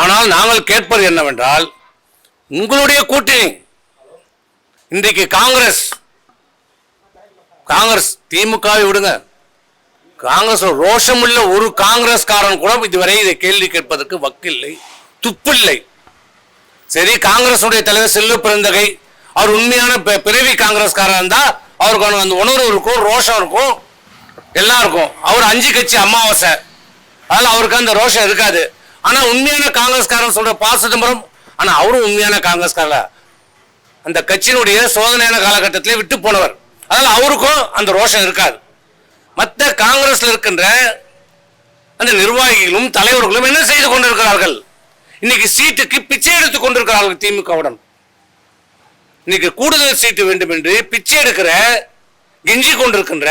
ஆனால் நாங்கள் கேட்பது என்னவென்றால் உங்களுடைய கூட்டணி இன்றைக்கு காங்கிரஸ் காங்கிரஸ் திமுகவை விடுங்க. காங்கிரஸ் ரோஷமுள்ள ஒரு காங்கிரஸ்காரன் கூட இதுவரை இதை கேள்வி கேட்பதற்கு வக்கில்லை துப்பில்லை. சரி காங்கிரசுடைய தலைவர் செல்லு பிறந்தகை அவர் உண்மையான பிறவி காங்கிரஸ்காரன் இருந்தால் அவருக்கு அந்த உணர்வு இருக்கும் ரோஷம் இருக்கும் எல்லாம் இருக்கும். அவர் அஞ்சு கட்சி அமாவாசை. அதனால் அவருக்கு அந்த ரோஷம் இருக்காது. ஆனா உண்மையான காங்கிரஸ்காரன் சொல்ற பா சிதம்பரம் ஆனா அவரும் உண்மையான காங்கிரஸ்காரர்? அந்த கட்சியினுடைய சோதனையான காலகட்டத்திலே விட்டு போனவர். அதனால் அவருக்கும் அந்த ரோஷம் இருக்காது. மற்ற காங்கிரஸ்ல இருக்கின்ற அந்த நிர்வாகிகளும் தலைவர்களும் என்ன செய்து கொண்டிருக்கிறார்கள்? இன்னைக்கு சீட்டுக்கு பிச்சை எடுத்துக் கொண்டிருக்கிறார்கள் திமுகவுடன். இன்னைக்கு கூடுதல் சீட்டு வேண்டும் என்று பிச்சை எடுக்கிற கெஞ்சி கொண்டிருக்கின்ற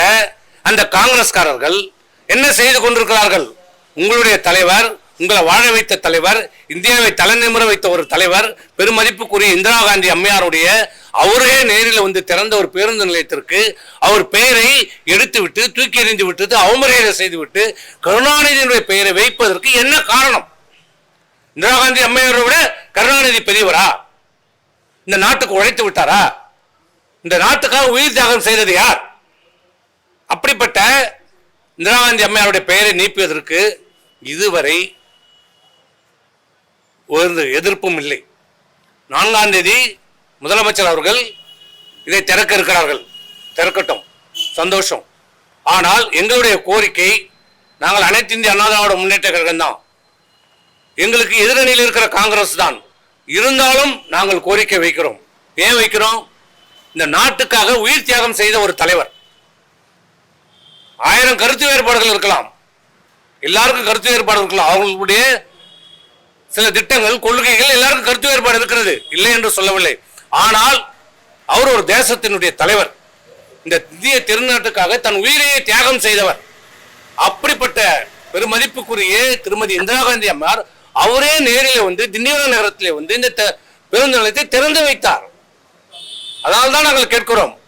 அந்த காங்கிரஸ்காரர்கள் என்ன செய்து கொண்டிருக்கிறார்கள்? உங்களுடைய தலைவர் உங்களை வாழ வைத்த தலைவர் இந்தியாவை தலைநிமிர வைத்த ஒரு தலைவர் பெருமதிப்புக்குரிய இந்திரா காந்தி அம்மையாருடைய அவரே நேரில் வந்து திறந்த ஒரு பேருந்து நிலையத்திற்கு அவர் பெயரை எடுத்துவிட்டு தூக்கி எறிந்து விட்டது அவமரியாதை செய்துவிட்டு கருணாநிதியினுடைய பெயரை வைப்பதற்கு என்ன காரணம்? இந்திரா காந்தி அம்மையாரை விட கருணாநிதி பெரியவரா? இந்த நாட்டுக்கு உழைத்து விட்டாரா? இந்த நாட்டுக்காக உயிர் தியாகம் செய்தது யார்? அப்படிப்பட்ட இந்திரா காந்தி அம்மையாருடைய பெயரை நீப்பியதற்கு இதுவரை ஒரு எதிர்ப்பும் இல்லை. நான்காம் தேதி முதலமைச்சர் அவர்கள் இதை திறக்க இருக்கிறார்கள். திறக்கட்டும். சந்தோஷம். ஆனால் எங்களுடைய கோரிக்கை நாங்கள் அனைத்து இந்திய அண்ணா திராவிட முன்னேற்ற கழகம் தான். எங்களுக்கு எதிரணியில் இருக்கிற காங்கிரஸ் தான். இருந்தாலும் நாங்கள் கோரிக்கை வைக்கிறோம். ஏன் வைக்கிறோம்? இந்த நாட்டுக்காக உயிர் தியாகம் செய்த ஒரு தலைவர். ஆயிரம் கருத்து வேறுபாடுகள் இருக்கலாம். எல்லாருக்கும் கருத்து வேறுபாடு இருக்கலாம். அவங்களுடைய சில திட்டங்கள் கொள்கைகள் எல்லாருக்கும் கருத்து வேறுபாடு இருக்கிறது. இல்லை என்று சொல்லவில்லை. ஆனால் அவர் ஒரு தேசத்தினுடைய தலைவர். இந்த இந்திய திருநாட்டுக்காக தன் உயிரையே தியாகம் செய்தவர். அப்படிப்பட்ட பெருமதிப்புக்குரிய திருமதி இந்திரா காந்தி அம்மார் அவரே நேரில் வந்து திண்டிவனம் நகரத்திலே வந்து இந்த த- பேருந்து நிலையத்தை திறந்து வைத்தார். அதனால்தான் நாங்கள் கேட்கிறோம்.